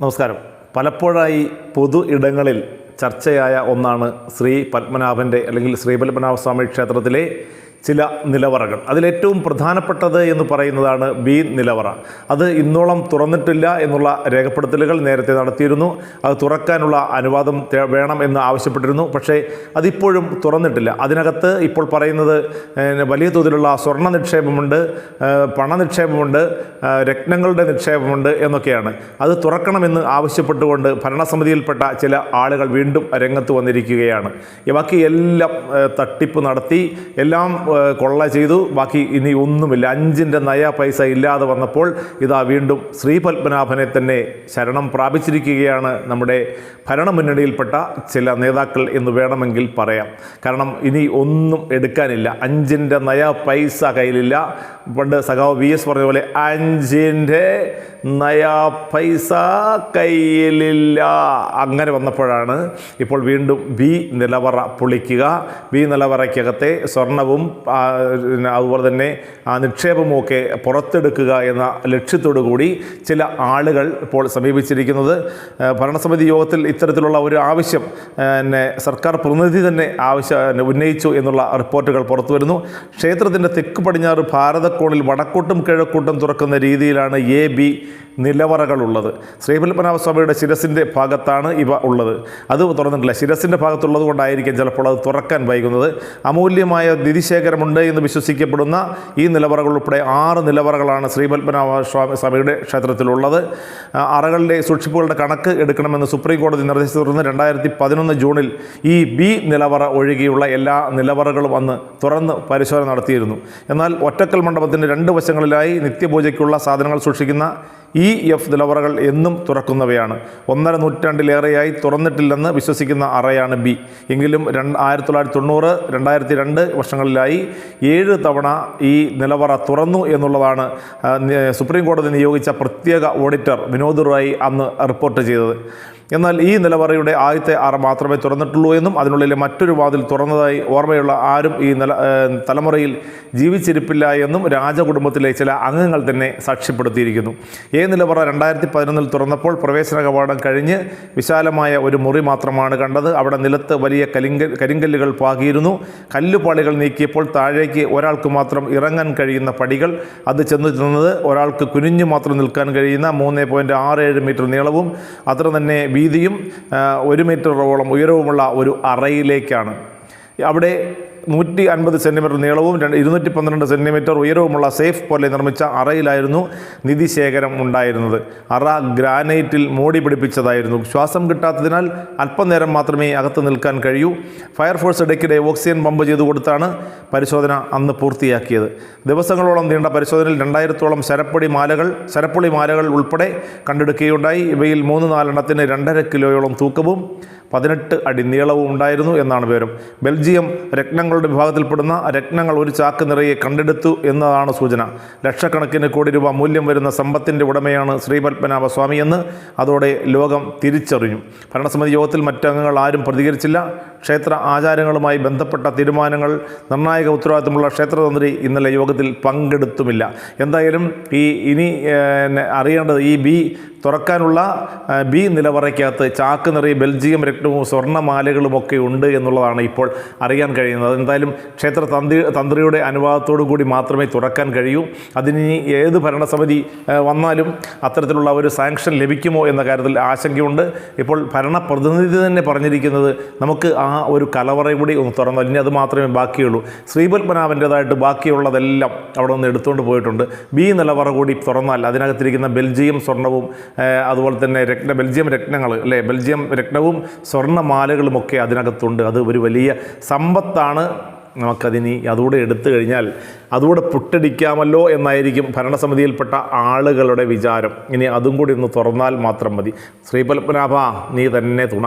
നമസ്കാരം. പലപ്പോഴായി പൊതു ഇടങ്ങളിൽ ചർച്ചയായ ഒന്നാണ് ശ്രീ പത്മനാഭന്റെ അല്ലെങ്കിൽ ശ്രീ പത്മനാഭസ്വാമി ക്ഷേത്രത്തിലെ ചില നിലവറകൾ. അതിലേറ്റവും പ്രധാനപ്പെട്ടത് എന്ന് പറയുന്നതാണ് ബി നിലവറ. അത് ഇന്നോളം തുറന്നിട്ടില്ല എന്നുള്ള രേഖപ്പെടുത്തലുകൾ നേരത്തെ നടത്തിയിരുന്നു. അത് തുറക്കാനുള്ള അനുവാദം വേണം എന്ന് ആവശ്യപ്പെട്ടിരുന്നു. പക്ഷേ അതിപ്പോഴും തുറന്നിട്ടില്ല. അതിനകത്ത് ഇപ്പോൾ പറയുന്നത് വലിയ തോതിലുള്ള സ്വർണ നിക്ഷേപമുണ്ട് പണ നിക്ഷേപമുണ്ട് രത്നങ്ങളുടെ നിക്ഷേപമുണ്ട് എന്നൊക്കെയാണ്. അത് തുറക്കണമെന്ന് ആവശ്യപ്പെട്ടുകൊണ്ട് ഭരണസമിതിയിൽപ്പെട്ട ചില ആളുകൾ വീണ്ടും രംഗത്ത് വന്നിരിക്കുകയാണ്. ബാക്കി എല്ലാം തട്ടിപ്പ് നടത്തി. എല്ലാം കൊള്ള ചെയ്തു. ബാക്കി ഇനി ഒന്നുമില്ല. അഞ്ചിന്റെ നയ പൈസ ഇല്ലാതെ വന്നപ്പോൾ ഇതാ വീണ്ടും ശ്രീ പത്മനാഭനെ തന്നെ ശരണം പ്രാപിച്ചിരിക്കുകയാണ് നമ്മുടെ ഭരണമുന്നണിയിൽപ്പെട്ട ചില നേതാക്കൾ എന്ന് വേണമെങ്കിൽ പറയാം. കാരണം ഇനി ഒന്നും എടുക്കാനില്ല. അഞ്ചിന്റെ നയ പൈസ കയ്യിലില്ല. പണ്ട് സഖാവ് വി എസ് പറഞ്ഞ പോലെ അഞ്ചിന്റെ നയ പൈസ കയ്യിലില്ല. അങ്ങനെ വന്നപ്പോഴാണ് ഇപ്പോൾ വീണ്ടും ബി നിലവറ പൊളിക്കുക. ബി നിലവറയ്ക്കകത്തെ സ്വർണവും അതുപോലെ തന്നെ ആ നിക്ഷേപവുമൊക്കെ പുറത്തെടുക്കുക എന്ന ലക്ഷ്യത്തോടു കൂടി ചില ആളുകൾ ഇപ്പോൾ സമീപിച്ചിരിക്കുന്നത്. ഭരണസമിതി യോഗത്തിൽ ഇത്തരത്തിലുള്ള ഒരു ആവശ്യം പിന്നെ സർക്കാർ പ്രതിനിധി തന്നെ ആവശ്യം ഉന്നയിച്ചു എന്നുള്ള റിപ്പോർട്ടുകൾ പുറത്തു വരുന്നു ക്ഷേത്രത്തിന്റെ തെക്ക് പടിഞ്ഞാറ് ഭാരതക്കോണിൽ വടക്കോട്ടും കിഴക്കോട്ടും തുറക്കുന്ന രീതിയിലാണ് എ ബി നിലവറകളുള്ളത്. ശ്രീപത്മനാഭസ്വാമിയുടെ ശിരസിന്റെ ഭാഗത്താണ് ഇവ ഉള്ളത്. അത് തുറന്നിട്ടില്ല. ശിരസിന്റെ ഭാഗത്തുള്ളത് കൊണ്ടായിരിക്കും ചിലപ്പോൾ അത് തുറക്കാൻ വൈകുന്നത്. അമൂല്യമായ നിധിശേഖരമുണ്ട് എന്ന് വിശ്വസിക്കപ്പെടുന്ന ഈ നിലവറകൾ ഉൾപ്പെടെ ആറ് നിലവറകളാണ് ശ്രീപത്മനാഭ സ്വാമി സ്വാമിയുടെ ക്ഷേത്രത്തിലുള്ളത് അറകളുടെ സൂക്ഷിപ്പുകളുടെ കണക്ക് എടുക്കണമെന്ന് സുപ്രീം കോടതി നിർദ്ദേശിച്ചു തുടർന്ന് രണ്ടായിരത്തി പതിനൊന്ന് ജൂണിൽ ഈ ബി നിലവറ ഒഴികെയുള്ള എല്ലാ നിലവറകളും അന്ന് തുറന്ന് പരിശോധന നടത്തിയിരുന്നു. എന്നാൽ ഒറ്റക്കൽ മണ്ഡപത്തിന്റെ രണ്ട് വശങ്ങളിലായി നിത്യപൂജയ്ക്കുള്ള സാധനങ്ങൾ സൂക്ഷിക്കുന്ന ഇ എഫ് നിലവറകൾ എന്നും തുറക്കുന്നവയാണ്. ഒന്നര നൂറ്റാണ്ടിലേറെയായി തുറന്നിട്ടില്ലെന്ന് വിശ്വസിക്കുന്ന അറയാണ് ബി. എങ്കിലും രണ്ട് ആയിരത്തി തൊള്ളായിരത്തി തൊണ്ണൂറ് രണ്ടായിരത്തി രണ്ട് വർഷങ്ങളിലായി ഏഴ് തവണ ഈ നിലവറ തുറന്നു എന്നുള്ളതാണ് സുപ്രീം കോടതി നിയോഗിച്ച പ്രത്യേക ഓഡിറ്റർ വിനോദ് റായി അന്ന് റിപ്പോർട്ട് ചെയ്തത്. എന്നാൽ ഈ നിലവറയുടെ ആദ്യത്തെ അറ മാത്രമേ തുറന്നിട്ടുള്ളൂ എന്നും അതിനുള്ളിലെ മറ്റൊരു വാതിൽ തുറന്നതായി ഓർമ്മയുള്ള ആരും ഈ നില തലമുറയിൽ ജീവിച്ചിരിപ്പില്ല എന്നും രാജകുടുംബത്തിലെ ചില അംഗങ്ങൾ തന്നെ സാക്ഷ്യപ്പെടുത്തിയിരിക്കുന്നു. ഏ നിലവറ രണ്ടായിരത്തി പതിനൊന്നിൽ തുറന്നപ്പോൾ പ്രവേശന കവാടം കഴിഞ്ഞ് വിശാലമായ ഒരു മുറി മാത്രമാണ് കണ്ടത്. അവിടെ നിലത്ത് വലിയ കലിങ്ക കരിങ്കല്ലുകൾ പാകിയിരുന്നു. കല്ലുപാളികൾ നീക്കിയപ്പോൾ താഴേക്ക് ഒരാൾക്ക് മാത്രം ഇറങ്ങാൻ കഴിയുന്ന പടികൾ. അത് ചെന്ന് ചെന്നത് ഒരാൾക്ക് കുനിഞ്ഞു മാത്രം നിൽക്കാൻ കഴിയുന്ന മൂന്ന് പോയിന്റ് ആറ് ഏഴ് മീറ്റർ നീളവും അത്ര തന്നെ വീതിയും ഒരു മീറ്ററോളം ഉയരവുമുള്ള ഒരു അറയിലേക്കാണ്. അവിടെ നൂറ്റി അൻപത് സെന്റിമീറ്റർ നീളവും രണ്ട് ഇരുന്നൂറ്റി പന്ത്രണ്ട് സെന്റിമീറ്റർ ഉയരവുമുള്ള സേഫ് പോലെ നിർമ്മിച്ച അറയിലായിരുന്നു നിധിശേഖരം ഉണ്ടായിരുന്നത്. അറ ഗ്രാനൈറ്റിൽ മോടി പിടിപ്പിച്ചതായിരുന്നു. ശ്വാസം കിട്ടാത്തതിനാൽ അല്പനേരം മാത്രമേ അകത്ത് നിൽക്കാൻ കഴിയൂ. ഫയർഫോഴ്സ് ഇടയ്ക്കിടെ ഓക്സിജൻ പമ്പ് ചെയ്തു കൊടുത്താണ് പരിശോധന അന്ന് പൂർത്തിയാക്കിയത്. ദിവസങ്ങളോളം നീണ്ട പരിശോധനയിൽ രണ്ടായിരത്തോളം ശരപ്പൊടി മാലകൾ ശരപ്പൊളി മാലകൾ ഉൾപ്പെടെ കണ്ടെടുക്കുകയുണ്ടായി. ഇവയിൽ മൂന്ന് നാലെണ്ണത്തിന് രണ്ടര കിലോയോളം തൂക്കവും പതിനെട്ട് അടി നീളവും ഉണ്ടായിരുന്നു എന്നാണ് വിവരം. ബെൽജിയം രത്നങ്ങളുടെ വിഭാഗത്തിൽപ്പെടുന്ന രത്നങ്ങൾ ഒരു ചാക്ക് നിറയെ കണ്ടെടുത്തു എന്നതാണ് സൂചന. ലക്ഷക്കണക്കിന് കോടി രൂപ മൂല്യം വരുന്ന സമ്പത്തിന്റെ ഉടമയാണ് ശ്രീപത്മനാഭ സ്വാമിയെന്ന് അതോടെ ലോകം തിരിച്ചറിഞ്ഞു. ഭരണസമിതി യോഗത്തിൽ മറ്റംഗങ്ങൾ ആരും പ്രതികരിച്ചില്ല. ക്ഷേത്ര ആചാരങ്ങളുമായി ബന്ധപ്പെട്ട തീരുമാനങ്ങൾ നിർണായക ഉത്തരവാദിത്തമുള്ള ക്ഷേത്രതന്ത്രി ഇന്നലെ യോഗത്തിൽ പങ്കെടുത്തുമില്ല. എന്തായാലും ഈ ഇനി അറിയേണ്ടത് ഈ ബി തുറക്കാനുള്ള ബി നിലവറയ്ക്കകത്ത് ചാക്ക് നിറയെ ബെൽജിയം രക്തവും സ്വർണമാലകളും ഒക്കെ ഉണ്ട് എന്നുള്ളതാണ് ഇപ്പോൾ അറിയാൻ കഴിയുന്നത്. എന്തായാലും ക്ഷേത്ര തന്ത്രി തന്ത്രിയുടെ അനുവാദത്തോടു കൂടി മാത്രമേ തുറക്കാൻ കഴിയൂ. അതിനി ഏത് ഭരണസമിതി വന്നാലും അത്തരത്തിലുള്ള ഒരു സാങ്ഷൻ ലഭിക്കുമോ എന്ന കാര്യത്തിൽ ആശങ്കയുണ്ട്. ഇപ്പോൾ ഭരണപ്രതിനിധി തന്നെ പറഞ്ഞിരിക്കുന്നത് നമുക്ക് ആ ഒരു കലവറ കൂടി ഒന്ന് തുറന്നു. ഇനി അത് മാത്രമേ ബാക്കിയുള്ളൂ. ശ്രീപത്മനാഭന്റെതായിട്ട് ബാക്കിയുള്ളതെല്ലാം അവിടെ നിന്ന് എടുത്തുകൊണ്ട് പോയിട്ടുണ്ട്. ബി നിലവറ കൂടി തുറന്നാൽ അതിനകത്തിരിക്കുന്ന ബെൽജിയം സ്വർണവും അതുപോലെ തന്നെ രക്ത ബെൽജിയം രത്നങ്ങൾ അല്ലേ? ബെൽജിയം രത്നവും സ്വർണമാലകളുമൊക്കെ അതിനകത്തുണ്ട്. അത് ഒരു വലിയ സമ്പത്താണ് നമുക്കതിനി അതുകൂടെ എടുത്തു കഴിഞ്ഞാൽ അതുകൂടെ പുട്ടടിക്കാമല്ലോ എന്നായിരിക്കും ഭരണസമിതിയിൽപ്പെട്ട ആളുകളുടെ വിചാരം. ഇനി അതും കൂടി ഒന്ന് തുറന്നാൽ മാത്രം മതി. ശ്രീപത്മനാഭ നീ തന്നെ തുണ.